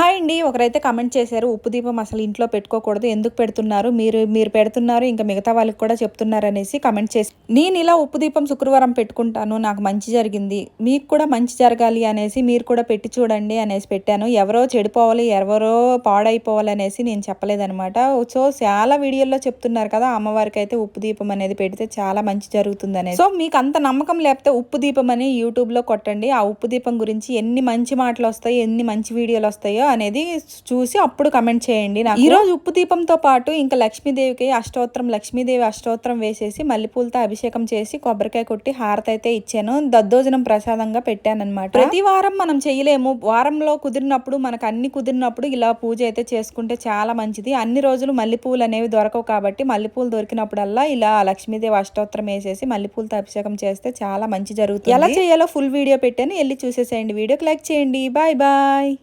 Hi అండి. ఒకరైతే comment చేశారు ఉప్పు దీపం అసలు ఇంట్లో పెట్టుకోకూడదు ఎందుకు పెడుతున్నారు? మీరు మీరు పెడుతున్నారు ఇంకా మిగతా వాళ్ళకి కూడా చెప్తున్నారు అనేసి కమెంట్ చేసి నేను ఇలా ఉప్పు దీపం శుక్రవారం పెట్టుకుంటాను నాకు మంచి జరిగింది మీకు కూడా మంచి జరగాలి అనేసి మీరు కూడా పెట్టి చూడండి అనేసి పెట్టాను. ఎవరో చెడిపోవాలి ఎవరో పాడైపోవాలి అనేసి నేను చెప్పలేదనమాట సో చాలా వీడియోల్లో చెప్తున్నారు కదా అమ్మవారికి అయితే ఉప్పు దీపం అనేది పెడితే చాలా మంచి జరుగుతుంది అనేది సో మీకు అంత నమ్మకం లేకపోతే ఉప్పు దీపం అని యూట్యూబ్లో కొట్టండి. ఆ ఉప్పు దీపం గురించి ఎన్ని మంచి మాటలు వస్తాయి ఎన్ని మంచి వీడియోలు వస్తాయో అనేది చూసి అప్పుడు కమెంట్ చేయండి నాకు. ఈ రోజు ఉప్పు దీపంతో పాటు ఇంకా లక్ష్మీదేవికి అష్టోత్తరం లక్ష్మీదేవి అష్టోత్తరం వేసేసి మల్లెపూలతో అభిషేకం చేసి కొబ్బరికాయ కొట్టి హారతి అయితే ఇచ్చాను. దద్దోజనం ప్రసాదంగా పెట్టాను అనమాట ప్రతి వారం మనం చేయలేము. వారంలో కుదిరినప్పుడు మనకు అన్ని కుదిరినప్పుడు ఇలా పూజ అయితే చేసుకుంటే చాలా మంచిది. అన్ని రోజులు మల్లెపూలు అనేవి దొరకవు కాబట్టి మల్లెపూలు దొరికినప్పుడల్లా ఇలా లక్ష్మీదేవి అష్టోత్తరం వేసేసి మల్లెపూలతో అభిషేకం చేస్తే చాలా మంచి జరుగుతుంది. ఎలా చేయాలో ఫుల్ వీడియో పెట్టాను. వెళ్ళి చూసేసేయండి. వీడియోకి లైక్ చేయండి. Bye bye